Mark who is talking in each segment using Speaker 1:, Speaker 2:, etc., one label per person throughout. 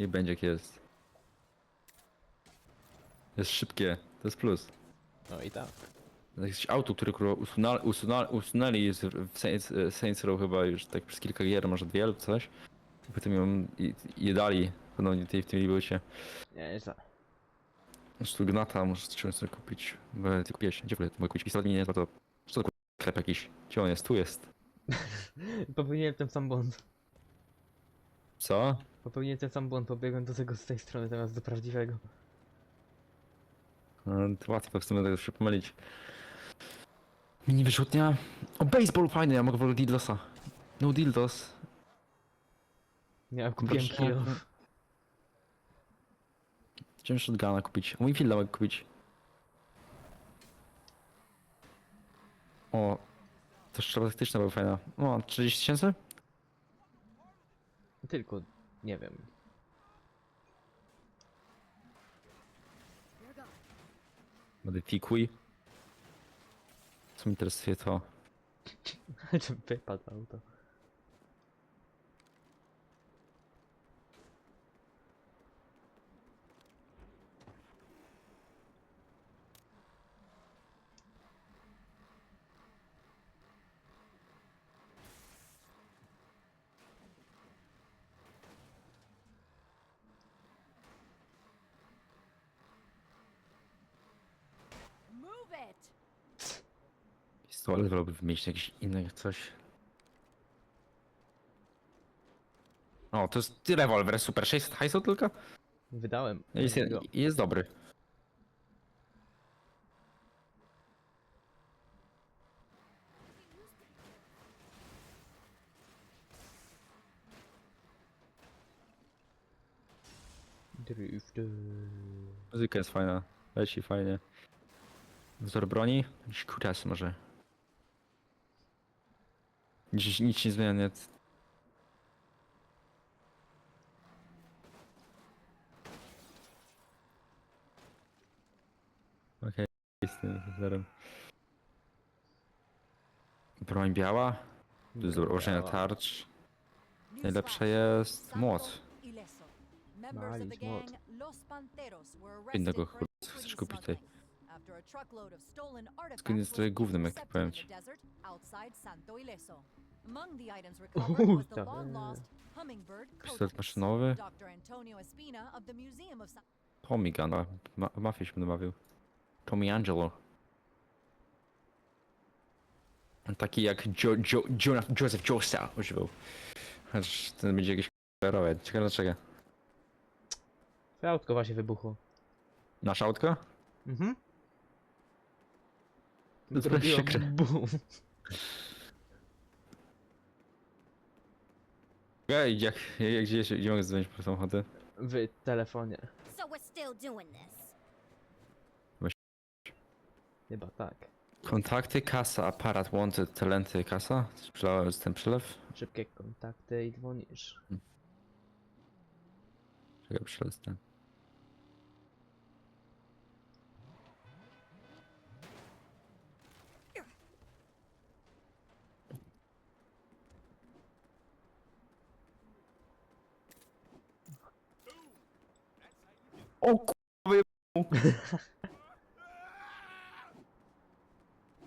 Speaker 1: i będzie jak jest. Jest szybkie, to jest plus.
Speaker 2: No i tak.
Speaker 1: Jakieś auto, które kurwa usunęli, usunęli, usunęli z- w Saints, e, Saints Row chyba już tak przez kilka gier, może dwie lub coś. I potem ją i, je dali ponownie tej, w tym reboocie.
Speaker 2: Nie, nie za.
Speaker 1: Zresztą Gnata może trzeba sobie kupić. Bo ty kupiłeś, gdzie w ogóle mogę kupić pistolet mi nie to, to co to kurwa sklep jakiś? Gdzie on jest? Tu jest.
Speaker 2: Popełniłem ten sam błąd.
Speaker 1: Co?
Speaker 2: Popełniłem ten sam błąd, pobiegłem do tego z tej strony zamiast do prawdziwego.
Speaker 1: No, to łatwo w sumie tego się pomylić. Mini wyrzutnia. O, baseball fajny, ja mogę w ogóle dildosa. No dildos.
Speaker 2: Nie, kupiłem
Speaker 1: Proszę.
Speaker 2: kilo.
Speaker 1: Chciałem shotguna kupić. Winfielda mogę kupić. O, to strzelba taktyczna była fajna. O, 30 tysięcy?
Speaker 2: Tylko, nie wiem.
Speaker 1: Modyfikuj. Co mnie interesuje to.
Speaker 2: Czy wypadł auto?
Speaker 3: Move it!
Speaker 1: Pistolet wolałbym wymyślić jakieś inne coś. O, to jest rewolwer, super. 600 hajsu tylko?
Speaker 2: Wydałem.
Speaker 1: Jest, jest dobry.
Speaker 2: Drifty.
Speaker 1: Muzyka jest fajna. Leci fajnie. Wzór broni? Jakiś kutas może. Nic, nic nie zmienia, nie. Okej, z tym wzorem. Broń biała? Do ułożenia tarcz. Najlepsza jest młot.
Speaker 2: Nice, młot.
Speaker 1: Innego chuj chcesz kupić tutaj. Skin jest trochę gównem, jak powiem ci.
Speaker 2: Uuu, tak.
Speaker 1: Pistolet maszynowy. Tommy Gun, a ma mafię się będę bawił. Tommy Angelo. Taki jak jo jo jo Joseph Joestar używał. Chociaż ten będzie jakiś k***erowe. Ciekawe dlaczego.
Speaker 2: Twoje autko właśnie wybuchło.
Speaker 1: Nasze autko?
Speaker 2: Mhm.
Speaker 1: To jest
Speaker 2: Zrobiło
Speaker 1: przykre.
Speaker 2: bum.
Speaker 1: Ej, jak, jak gdzie, się- gdzie mogę dzwonić po samochody?
Speaker 2: W telefonie.
Speaker 3: So we're still doing this.
Speaker 2: Chyba tak.
Speaker 1: Kontakty, kasa, aparat, wanted, talenty, kasa? Przelałem ten przelew?
Speaker 2: Szybkie kontakty i dzwonisz.
Speaker 1: Czekaj, przelew ten. O k***a,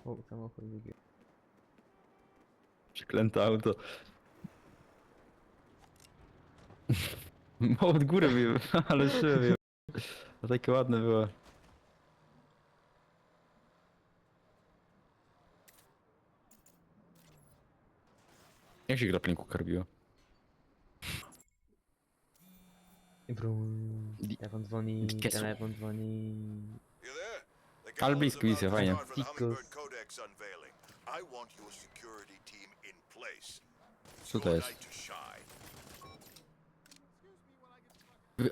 Speaker 2: O, samochód wygiął.
Speaker 1: przeklęte auto. Mało od góry wyjechał, ale szyby. A takie ładne było. Jak się grapplingu karbiło?
Speaker 2: Brum.
Speaker 1: Di-
Speaker 2: Telefon dzwoni,
Speaker 1: Kesu.
Speaker 2: telefon dzwoni.
Speaker 1: Ale blisko
Speaker 4: to
Speaker 1: fajnie. Co to jest?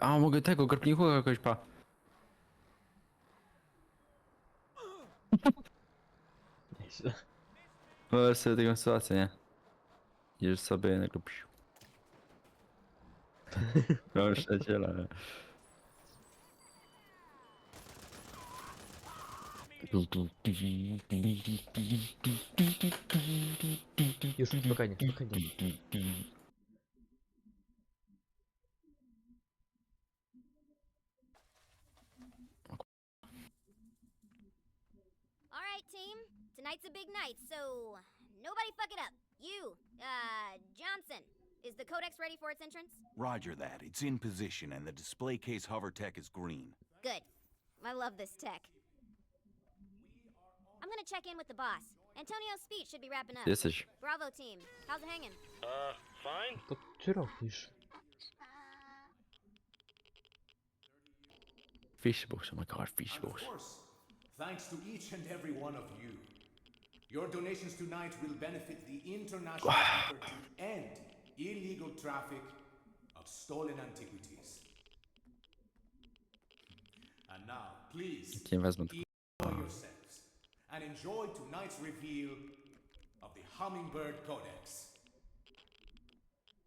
Speaker 1: A, mogę tego, grapplingu jakoś pa.
Speaker 2: Nieźle.
Speaker 1: Wyobraź sobie taką sytuację, nie? Idziesz sobie na klub.
Speaker 2: All right,
Speaker 3: team. Tonight's a big night, so nobody fuck it up. You, uh, Johnson, is the Codex ready for its entrance?
Speaker 5: Roger that. It's in position, and the display case hover tech is green.
Speaker 3: Good. I love this tech. I'm gonna check in with the boss. Antonio's speech should be wrapping up.
Speaker 1: Ty jesteś.
Speaker 3: Bravo team, how's it hanging?
Speaker 6: Uh, fine.
Speaker 2: To czy robisz?
Speaker 1: Fish balls, oh my god, fish
Speaker 7: And of course, thanks to each and every one of you. Your donations tonight will benefit the international effort to end illegal traffic of stolen antiquities. And now, please,
Speaker 1: Nie wezmę tylko.
Speaker 7: enjoy yourselves and enjoy tonight's reveal of the Hummingbird Codex.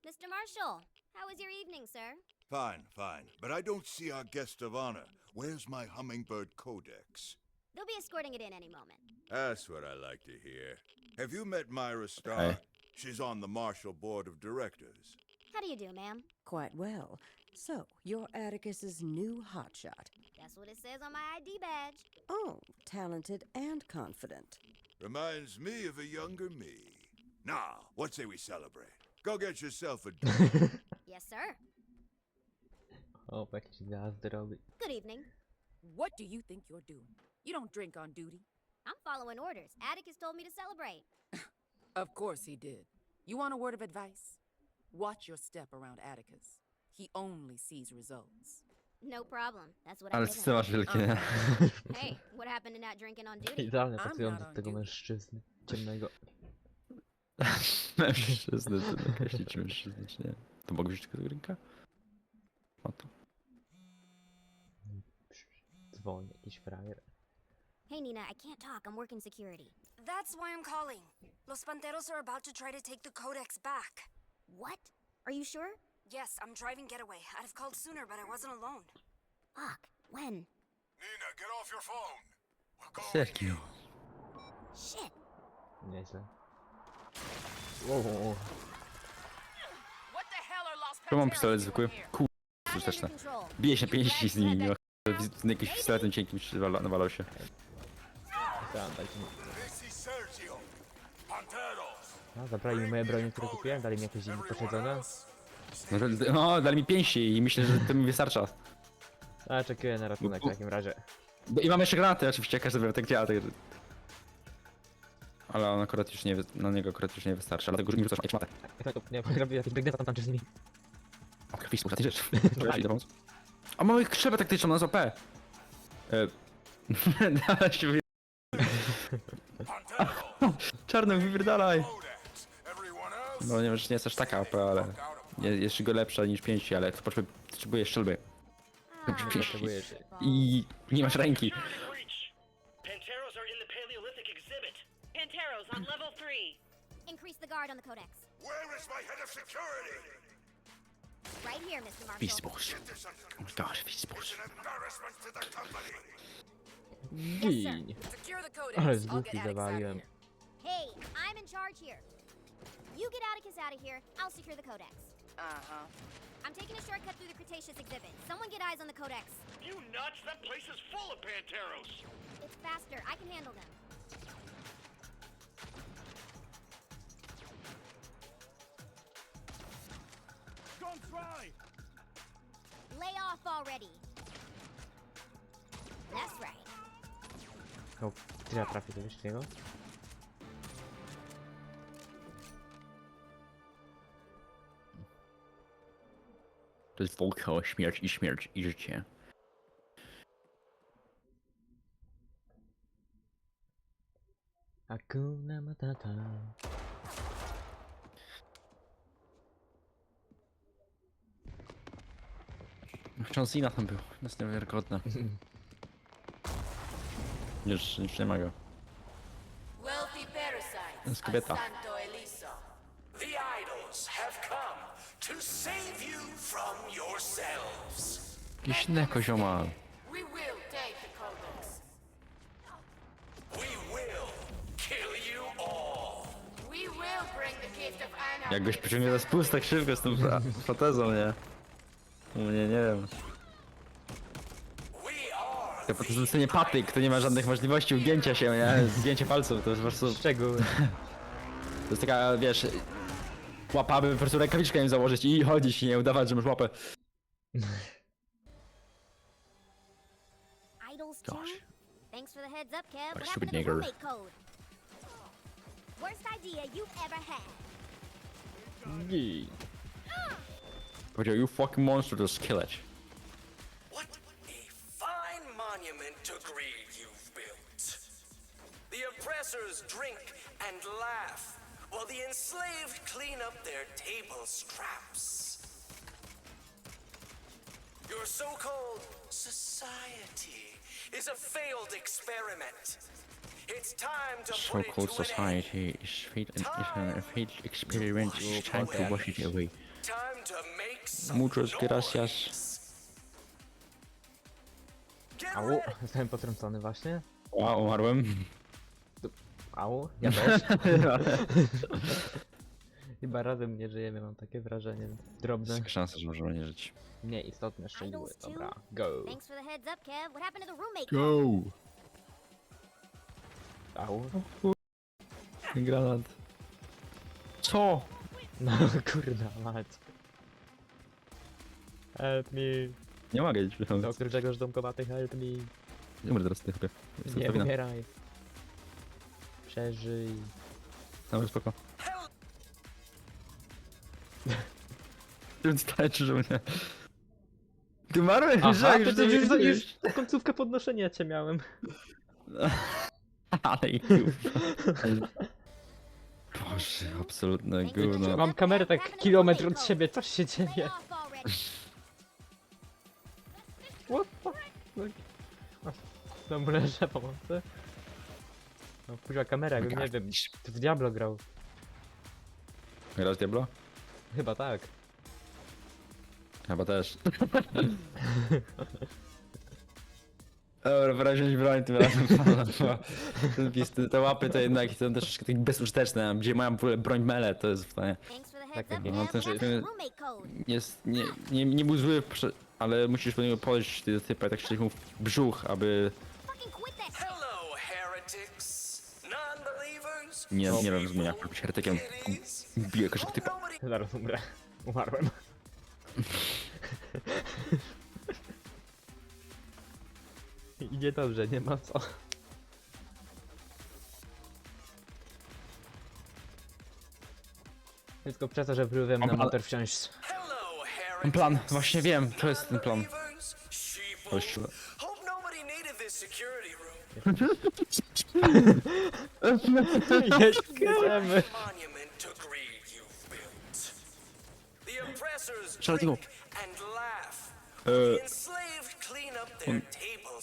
Speaker 3: Mr. Marshall, how was your evening, sir?
Speaker 4: Fine, fine. But I don't see our guest of honor. Where's my hummingbird codex?
Speaker 3: They'll be escorting it in any moment.
Speaker 4: That's what I like to hear. Have you met Myra Starr?
Speaker 1: Hey.
Speaker 4: She's on the Marshall Board of Directors.
Speaker 3: How do you do, ma'am?
Speaker 8: Quite well. So, you're Atticus's new hotshot.
Speaker 3: That's what it says on my ID badge.
Speaker 8: Oh, talented and confident.
Speaker 4: Reminds me of a younger me. Now, what say we celebrate? Go get yourself a drink.
Speaker 3: Yes, sir.
Speaker 2: O, jakieś gwiazdy robi.
Speaker 3: Good evening.
Speaker 9: What do you think you're doing? You don't drink on duty.
Speaker 3: I'm following orders. Atticus told me to celebrate.
Speaker 9: Of course he did. You want a word of advice? Watch your step around Atticus. He only sees results.
Speaker 3: No problem. That's what I
Speaker 1: Ale
Speaker 3: did.
Speaker 1: ty masz wielkie?
Speaker 3: Hey, what happened to not drinking on duty?
Speaker 2: Idealnie
Speaker 9: not
Speaker 2: do tego
Speaker 9: duty.
Speaker 2: mężczyzny ciemnego.
Speaker 1: Mężczyzny, to nakreślić mężczyzny, czy nie? To mogę wziąć tego drinka? O to.
Speaker 2: Dzwoni jakiś frajer.
Speaker 3: Hey, Nina, I can't talk. I'm working security.
Speaker 10: That's why I'm calling. Los Panteros are about to try to take the Codex back.
Speaker 3: What? Are you sure?
Speaker 10: Yes, I'm driving getaway. I'd have called sooner, but I wasn't alone.
Speaker 3: Fuck. When?
Speaker 4: Nina, get off your phone. We're going
Speaker 1: Serki.
Speaker 4: in.
Speaker 3: Shit.
Speaker 2: Nieźle. Wow, wow, wow.
Speaker 9: What the hell are Los
Speaker 1: Tu mam
Speaker 9: Panteros
Speaker 1: pistolet
Speaker 9: doing
Speaker 1: zwykły.
Speaker 9: here?
Speaker 1: Kur... Użyteczne.
Speaker 3: control.
Speaker 1: Bije się
Speaker 3: You
Speaker 1: pięści z
Speaker 3: guys
Speaker 1: nimi,
Speaker 3: said
Speaker 1: nie
Speaker 3: that-
Speaker 1: ma z jakimś pistoletem cienkim czy nawala- nawalał się.
Speaker 2: Tam, dajcie mi. No, zabrali mi moje bronie, które kupiłem, dali mi jakieś inne poszedzone.
Speaker 1: No, No, dali mi pięści i myślę, że to mi wystarcza.
Speaker 2: A, czekuję na ratunek w takim razie.
Speaker 1: I mam jeszcze granaty, oczywiście, każdy wie, tak działa. Tak... Ale on akurat już nie, wy- na niego akurat już nie wystarczy, dlatego że nie rzucasz jakieś matę.
Speaker 2: Nie, bo robię jakiś breakdance tam tańczy z nimi.
Speaker 1: O, krwi współpracy rzecz. Przepraszam, idę pomóc. A mamy krzepę taktyczną na OP. Dala się wy... Czarny, wypierdalaj! No nie wiem, że nie jest aż taka OP, ale... je- Jest go lepsza niż pięści, ale to potrzebuje, potrzebuje strzelby.
Speaker 3: Ah,
Speaker 2: Potrzebuję się.
Speaker 1: I nie masz ręki.
Speaker 6: Security breach. Panteros are in the Paleolithic exhibit.
Speaker 11: Panteros on level three.
Speaker 3: Increase the guard on the codex.
Speaker 4: Where is my head of security?
Speaker 3: Right here, Mr. Marshall.
Speaker 1: Beastballs.
Speaker 4: Get this under
Speaker 1: Oh my
Speaker 4: control.
Speaker 1: god, Beastballs.
Speaker 4: It's an embarrassment to the company.
Speaker 2: Gin.
Speaker 9: Secure the Codex.
Speaker 2: Ale
Speaker 9: I'll
Speaker 2: z
Speaker 9: get
Speaker 2: głupi
Speaker 9: out of
Speaker 2: zawaliłem.
Speaker 9: here.
Speaker 3: Hey, I'm in charge here. You get Atticus out of here, I'll secure the codex.
Speaker 9: Uh-huh.
Speaker 3: I'm taking a shortcut through the Cretaceous exhibit. Someone get eyes on the codex.
Speaker 6: You nuts? That place is full of Panteros.
Speaker 3: It's faster. I can handle them.
Speaker 6: Don't try.
Speaker 3: Lay off already. That's right.
Speaker 2: No, czy ja trafię do niego?
Speaker 1: To jest walka o śmierć i śmierć i życie.
Speaker 2: Akuna Matata.
Speaker 1: John Cena tam był, jest niewiarygodne. Już, już nie ma go.
Speaker 9: Wealthy parasites.
Speaker 1: To jest kobieta.
Speaker 9: Santo
Speaker 1: Jakiś innego zioma.
Speaker 9: We will take the Codex.
Speaker 6: We will kill you all.
Speaker 9: We will bring the gift of Anarchy.
Speaker 1: Jakbyś pociągnął za spust tak szybko z tą pra- protezą, nie? U mnie nie wiem.
Speaker 6: We are
Speaker 1: To prostu dostanie patyk, to nie ma żadnych możliwości ugięcia się, nie? Zgięcie palców, to jest po prostu...
Speaker 2: Szczegóły.
Speaker 1: To jest taka, wiesz... Łapa, by po prostu rękawiczkę im założyć i chodzić i nie udawać, że masz łapę.
Speaker 3: Idols too?
Speaker 1: Gosh.
Speaker 3: Thanks for the heads up, Kev.
Speaker 1: What a
Speaker 3: What
Speaker 1: stupid
Speaker 3: to the
Speaker 1: nigger.
Speaker 3: roommate code? Worst idea you've ever had.
Speaker 1: Powiedział, you fucking monster, just kill it.
Speaker 6: What a fine monument to greed you've built. The oppressors drink and laugh, while the enslaved clean up their table scraps. Your so-called society is a failed experiment. It's time to
Speaker 1: So-called
Speaker 6: to an end.
Speaker 1: society is fate and is an fate experiment. It's time to wash it away.
Speaker 6: Time to make some
Speaker 1: Muchas gracias.
Speaker 6: Get
Speaker 2: Au,
Speaker 6: ready.
Speaker 2: zostałem potrącony właśnie.
Speaker 1: Wow, umarłem.
Speaker 2: Au, ja też. Chyba razem nie żyjemy, mam takie wrażenie. Drobne,
Speaker 1: Jest szansa, że możemy nie żyć.
Speaker 2: nieistotne szczegóły.
Speaker 3: Idols too?
Speaker 2: Dobra, go.
Speaker 3: Thanks for the heads up, Kev. What happened to the roommate?
Speaker 1: Go!
Speaker 2: Au.
Speaker 1: Granat. Co?
Speaker 2: No kurna mać. Help me.
Speaker 1: Nie mogę ci przychodzić.
Speaker 2: Doktor Grzegorz Domkowaty, help me.
Speaker 1: Nie umrę teraz, ty chyba. Jestem
Speaker 2: Nie
Speaker 1: pewien.
Speaker 2: umieraj. Przeżyj.
Speaker 1: Dobra, spoko. Wystarczy, że mnie... Ty umarłeś?
Speaker 2: Aha,
Speaker 1: Żak,
Speaker 2: to
Speaker 1: że
Speaker 2: ty już, już końcówkę podnoszenia cię miałem.
Speaker 1: Ale i. Boże, absolutne gówno.
Speaker 2: Mam kamerę tak kilometr od siebie, coś się dzieje. What the fuck? Znowu leżę pomocy. No później kamera, jakbym nie wiem, w Diablo grał.
Speaker 1: Grasz Diablo?
Speaker 2: Chyba tak.
Speaker 1: Chyba też. Dobra, wziąć broń tym razem. pist- Te łapy to jednak są troszeczkę tak bezużyteczne, gdzie mają w ogóle broń mele, to jest w stanie.
Speaker 3: Thanks for the
Speaker 2: Tak,
Speaker 3: heads up, roommate code?
Speaker 1: Jest, nie, nie, nie był zły, prze- ale musisz po niego podejść do typa i tak szczerze mu w brzuch, aby
Speaker 3: Fucking quit that shit.
Speaker 6: Hello, heretics, non-believers.
Speaker 1: nie, nie rozumie jak być heretykiem. Bije każdego typa.
Speaker 2: Zaraz umrę. Umarłem. Idzie dobrze, nie ma co. Tylko przez to, że próbowałem na
Speaker 1: Mam plan-
Speaker 2: motor.
Speaker 6: Hello,
Speaker 1: Mam plan, właśnie wiem, to jest ten plan.
Speaker 6: Non-believers. Sheeple.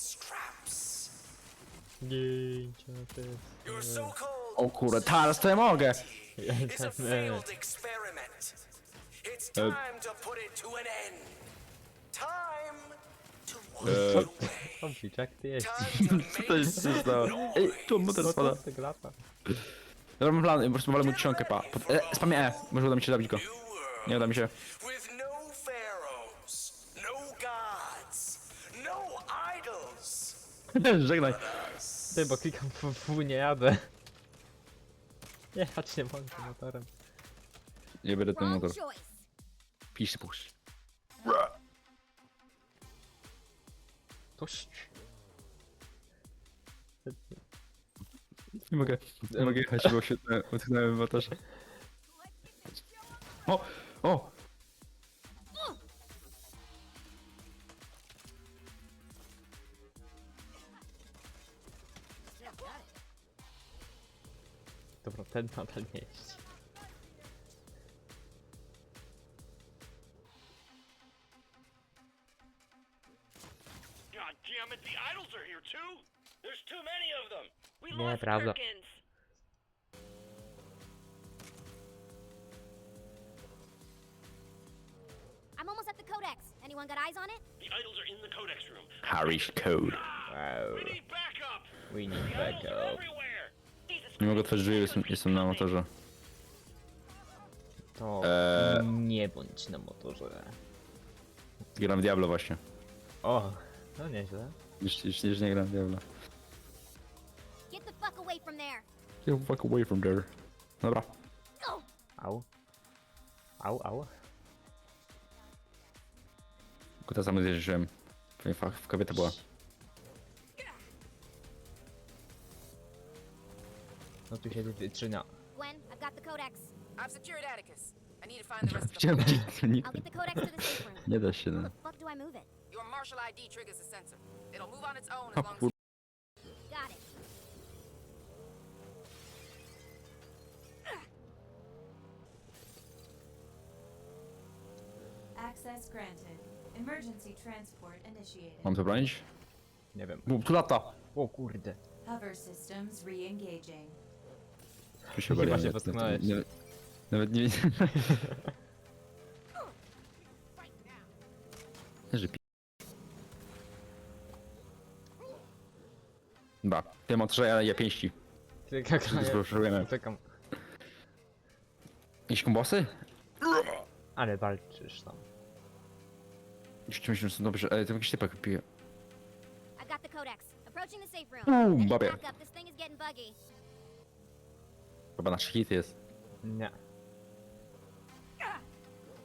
Speaker 6: scraps.
Speaker 2: Gięcia
Speaker 6: Your so-called
Speaker 1: O kurde, teraz to ja mogę!
Speaker 6: is a failed experiment. It's time to put it to an end. Time to wash it away.
Speaker 2: Kompiczak, ty jest.
Speaker 1: Co to
Speaker 6: make
Speaker 1: jest
Speaker 6: some
Speaker 1: się stało? Ej, tu mu teraz spada. Dobra, mam plan, po prostu walę mu czcionkę, pa. E, spamię E, może uda mi się zabić go. Nie uda mi się.
Speaker 6: with no pharaohs, no gods, no idols.
Speaker 1: Żegnaj.
Speaker 2: Ty, bo klikam w, w nie jadę. Jechać nie mogę motorem.
Speaker 1: Nie będę ten
Speaker 3: Wrong
Speaker 1: motor.
Speaker 3: choice.
Speaker 1: Pisz, pusz.
Speaker 2: Toś.
Speaker 1: Nie mogę, nie mogę jechać, bo się utknąłem w motorze. O! Oh. O!
Speaker 2: Dobra, ten nadal nie jeździ.
Speaker 11: God damn it, the idols are here too? There's too many of them. We lost
Speaker 2: prawda.
Speaker 11: Perkins.
Speaker 1: Harry's Code.
Speaker 2: Wow.
Speaker 11: We need backup.
Speaker 1: Nie mogę otworzyć drzwi, jestem, jestem na motorze.
Speaker 2: To
Speaker 1: Eee.
Speaker 2: nie bądź na motorze.
Speaker 1: Gram w Diablo właśnie.
Speaker 2: O, no nieźle.
Speaker 1: Już, już, już nie gram Diablo.
Speaker 3: Get the fuck away from there.
Speaker 1: Get the fuck away from there. Dobra.
Speaker 2: Au. Au, au.
Speaker 1: Tylko to samo zjeździłem. Pewnie w, w kobieta była.
Speaker 2: No tu się wytrzyna.
Speaker 3: Gwen, I've got the codex.
Speaker 9: I've secured Atticus. I need to find the rest of the
Speaker 1: Chciałem. Nie,
Speaker 3: I'll get the codex to the safe room.
Speaker 1: nie da się,
Speaker 3: How
Speaker 1: no.
Speaker 3: the fuck do I move it?
Speaker 9: Your martial ID triggers a sensor. It'll move on its own
Speaker 1: O
Speaker 9: as long as.
Speaker 3: Got it.
Speaker 12: Access granted. Emergency transport initiated.
Speaker 1: Mam to bronić?
Speaker 2: Nie wiem.
Speaker 1: Bu, tu lata!
Speaker 2: O kurde.
Speaker 12: Hover systems re-engaging.
Speaker 1: Tu się
Speaker 2: Chyba się
Speaker 1: nawet-
Speaker 2: potknąłeś.
Speaker 1: Nawet, nawet nie Że pi... Ba, ty ja, ja pięści.
Speaker 2: Ty jak
Speaker 1: Spróbujemy.
Speaker 2: Czekam.
Speaker 1: Jakieś kombosy?
Speaker 2: Ale walczysz tam.
Speaker 1: Jeszcze myślę, że są dobrze, ale to jakiś typek pije.
Speaker 3: I've got the codex. Approaching the safe room.
Speaker 1: Ooh,
Speaker 3: I need
Speaker 1: babie.
Speaker 3: backup. This thing is getting buggy.
Speaker 1: Chyba nasz hit jest.
Speaker 2: Nie.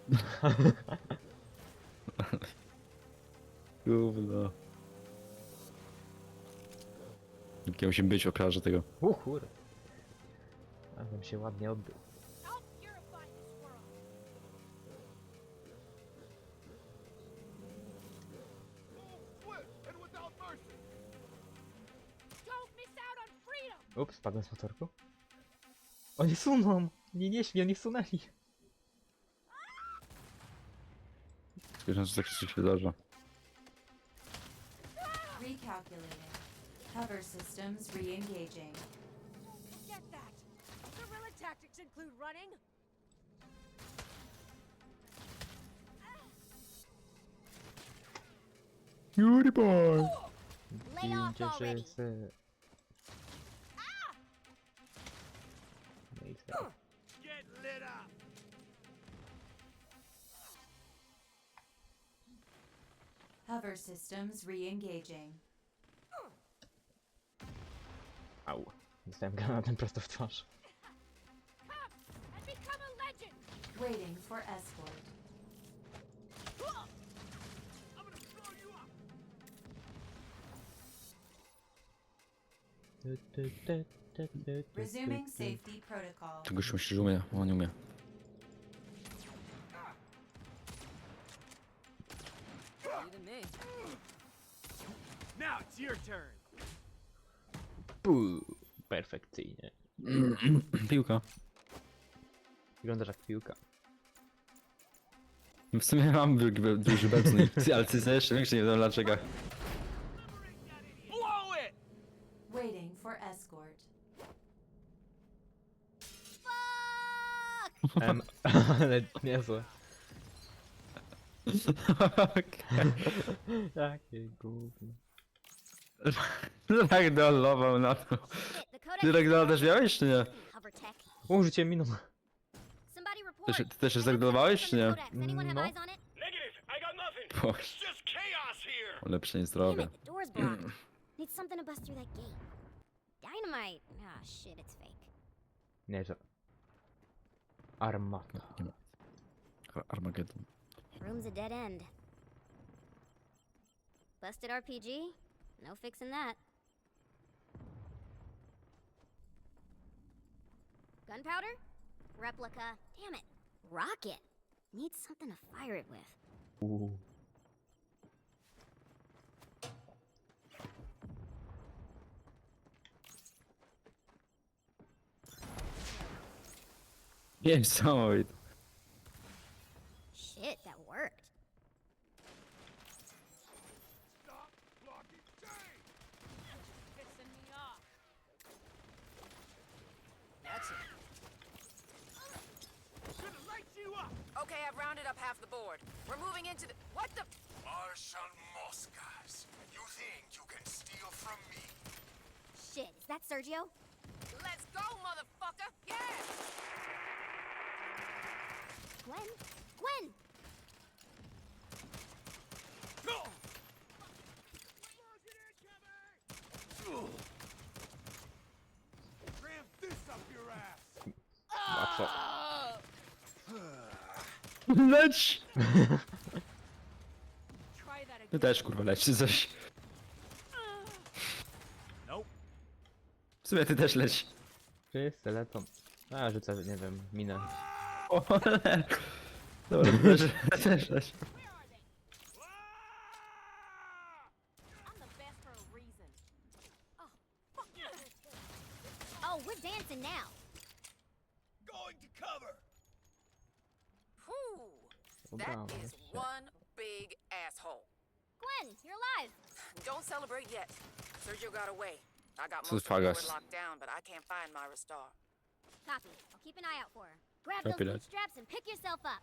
Speaker 1: Gówno. Jakie musimy być okraże tego.
Speaker 2: U kurde. A bym się ładnie odbył. Ups, spadłem z motorku. Oni suną! Nie, nie śmiej, oni sunęli.
Speaker 1: Wierzę, że tak się zdarza.
Speaker 12: Recalculating. Hover systems re-engaging.
Speaker 10: Get that! Guerrilla tactics include running?
Speaker 1: Beauty boy!
Speaker 3: Lay off already.
Speaker 11: Get lit up!
Speaker 12: Hover systems re-engaging.
Speaker 2: Au. Dostałem granatem prosto w twarz.
Speaker 10: And become a legend!
Speaker 12: Waiting for escort.
Speaker 2: Tu, tu, tu, tu, tu, tu,
Speaker 12: Resuming safety protocol.
Speaker 1: Tego się myśli, że umie, on nie umie.
Speaker 9: Even me.
Speaker 11: Now it's your turn.
Speaker 2: Perfekcyjnie.
Speaker 1: Piłka.
Speaker 2: Wyglądasz jak piłka.
Speaker 1: W sumie mam wielki, duży becny, ale ty jeszcze większy, nie wiem dlaczego.
Speaker 2: Em, ale niezłe. Jakie gówno.
Speaker 1: Ragdollował na to. Ty
Speaker 3: is
Speaker 1: Ragdoll też miałeś, czy nie?
Speaker 3: Hover tech.
Speaker 2: O, życie miną.
Speaker 3: Somebody report.
Speaker 1: Też, ty też się
Speaker 3: got
Speaker 1: zragdolowałeś,
Speaker 3: something
Speaker 1: czy nie?
Speaker 2: No.
Speaker 11: Negative! I got nothing!
Speaker 1: Boże,
Speaker 11: It's just chaos here!
Speaker 1: ulepszenie
Speaker 3: Damn
Speaker 1: zdrowia.
Speaker 3: it, the door's blocked. Need something to bust through that gate. Dynamite. Ah, shit, it's fake.
Speaker 2: Nie, że... Armata.
Speaker 1: Nie ma. Ar- Armageddon.
Speaker 3: Room's a dead end. Busted RPG? No fixing that. Gunpowder? Replica. Damn it. Rocket. Need something to fire it with.
Speaker 2: Uuu.
Speaker 1: Niesamowite.
Speaker 3: Shit, that worked.
Speaker 10: Pissing me off.
Speaker 9: That's it.
Speaker 11: Gonna light you up!
Speaker 9: Okay, I've rounded up half the board. We're moving into the. What the?
Speaker 4: Marshal Moscas, you think you can steal from me?
Speaker 3: Shit, is that Sergio?
Speaker 9: Let's go, motherfucker! Yeah!
Speaker 3: Gwen? Gwen!
Speaker 11: No! Ram this up your ass!
Speaker 1: Leć! Try Ty też kurwa leć coś. W sumie ty też leć.
Speaker 2: Wszyscy lecą. A, rzucę, nie wiem, minę.
Speaker 1: O, ale... Dobra, ty też, ty też leć.
Speaker 3: Oh, we're dancing now.
Speaker 11: Going to cover.
Speaker 9: Whew.
Speaker 2: Dobra,
Speaker 9: That is
Speaker 2: jeszcze.
Speaker 9: one big asshole.
Speaker 3: Gwen, you're alive.
Speaker 9: Don't celebrate yet. Sergio got away. I got
Speaker 1: Co
Speaker 9: most
Speaker 1: za
Speaker 9: of the
Speaker 1: fagas.
Speaker 9: board locked down, but I can't find Myra Star.
Speaker 3: Copy. I'll keep an eye out for her. Grab
Speaker 1: Copy
Speaker 3: those
Speaker 1: that.
Speaker 3: bootstraps and pick yourself up.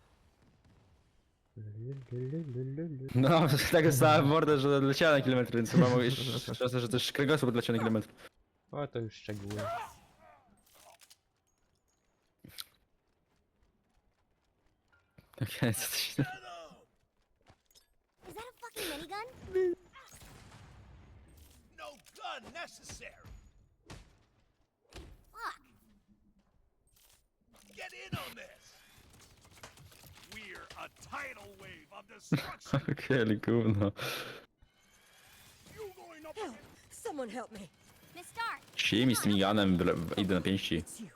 Speaker 1: No, tak dostałem mordę, że leciała na kilometr, więc chyba szansa, że też kręgosłup odleciał na kilometr.
Speaker 2: O, to już szczegóły.
Speaker 1: Okej, co to się...
Speaker 3: Is that a fucking minigun?
Speaker 11: No gun necessary. Get in on this. We're a tidal wave of destruction.
Speaker 1: Okej, ale gówno.
Speaker 11: you going up
Speaker 8: Help! Someone help me!
Speaker 3: Miss Stark,
Speaker 1: Siej mi z tymi ganem, byle- idę na pięści.
Speaker 8: It's you.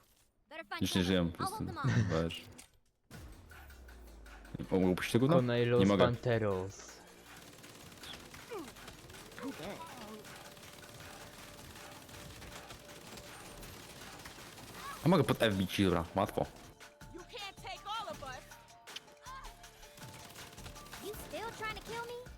Speaker 3: better find
Speaker 1: Już nie
Speaker 3: cover.
Speaker 1: żyją, po
Speaker 3: I'll
Speaker 1: prostu.
Speaker 3: hold them off.
Speaker 1: Wiesz. O, mogę puścić tego? No? Nie mogę.
Speaker 2: Panteros.
Speaker 1: A mogę pod F bić, dobra, łatwo.
Speaker 3: You still trying to kill me?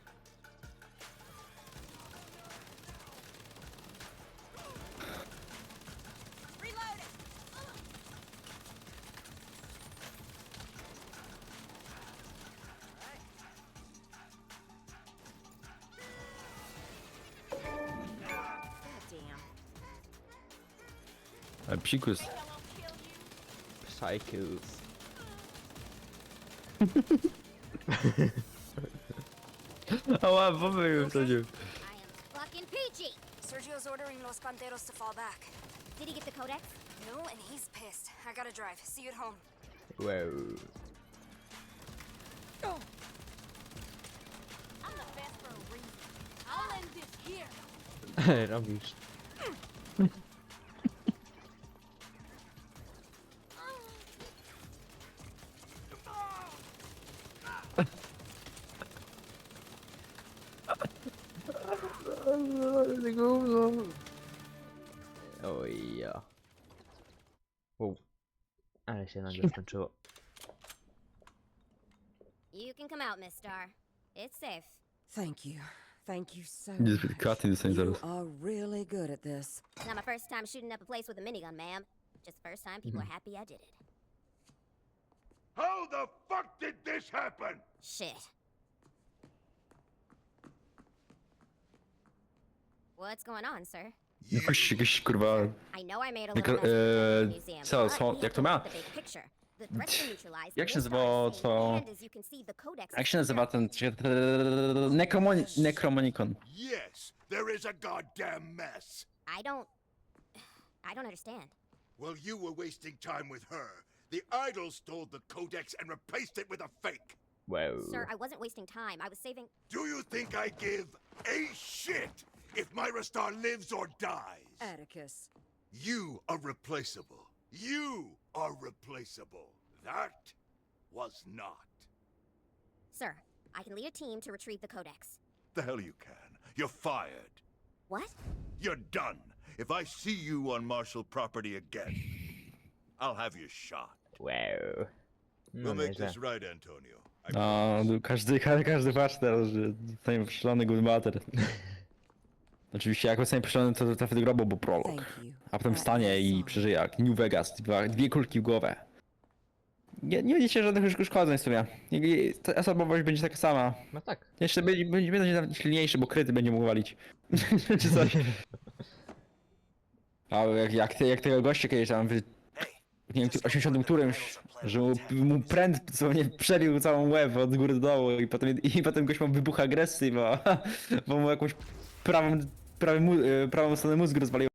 Speaker 1: Ale psikus.
Speaker 2: Psychos.
Speaker 1: Ała, pomyliłem to nie.
Speaker 3: I am fucking peachy.
Speaker 10: Sergio's ordering Los Panteros to fall back.
Speaker 3: Did he get the codex?
Speaker 10: No, and he's pissed. I gotta drive. See you at home.
Speaker 2: Wow. Robisz. się nagle skończyło.
Speaker 3: You can come out, Miss Star. It's safe.
Speaker 8: Thank you. Thank you so
Speaker 1: Nie,
Speaker 8: much.
Speaker 1: delikatnie dostanie
Speaker 8: You
Speaker 1: zaraz.
Speaker 8: are really good at this.
Speaker 3: It's not my first time shooting up a place with a minigun, ma'am. Just the first time people are happy I did it.
Speaker 4: How the fuck did this happen?
Speaker 3: Shit. What's going on, sir?
Speaker 1: Jakoś, jakoś kurwa...
Speaker 3: I know I made a
Speaker 1: Mikro-
Speaker 3: uh, museum,
Speaker 1: co, co- jak to ma?
Speaker 3: the big picture. The threats neutralized,
Speaker 1: Jak się
Speaker 3: Miss
Speaker 1: nazywało
Speaker 3: is
Speaker 1: to-
Speaker 3: you can see, the codex
Speaker 1: Jak się nazywa ten... Nekromoni... Nekromonikon.
Speaker 4: Yes, there is a goddamn mess.
Speaker 3: I don't... I don't understand.
Speaker 4: Well, you were wasting time with her. The idol stole the codex and replaced it with a fake.
Speaker 2: Wow.
Speaker 3: Sir, I wasn't wasting time. I was saving...
Speaker 4: Do you think I give a shit if Myra Star lives or dies?
Speaker 8: Atticus.
Speaker 4: You are replaceable. You are replaceable. That was not.
Speaker 3: Sir, I can lead a team to retrieve the codex.
Speaker 4: The hell you can. You're fired.
Speaker 3: What?
Speaker 4: You're done. If I see you on Marshall property again, I'll have you shot.
Speaker 2: Wow. No
Speaker 4: We'll make this right, Antonio. I
Speaker 1: No, no, każdy, każdy, każdy patrzy teraz, że zostanie przeszalony good matter. Oczywiście jak zostanie przeszalony, to trafi do grobu, bo prolog. A potem wstanie i przeżyje jak New Vegas, dwa, dwie kulki w głowę. Nie, nie będziecie żadnych już uszkodzeń w sumie. Ta osobowość będzie taka sama.
Speaker 2: No tak.
Speaker 1: Jeszcze będzie, będzie, będzie nawet silniejszy, bo kryty będzie mógł walić. Czy coś. A jak, jak, te- jak tego gościa kiedyś tam w nie wiem, 80 którymś, że mu, mu pręd co nie przebił całą łeb od góry do dołu i potem, i potem gość ma wybuch agresji, bo, bo mu jakąś prawą, prawą, e, prawą stronę mózgu rozwalił.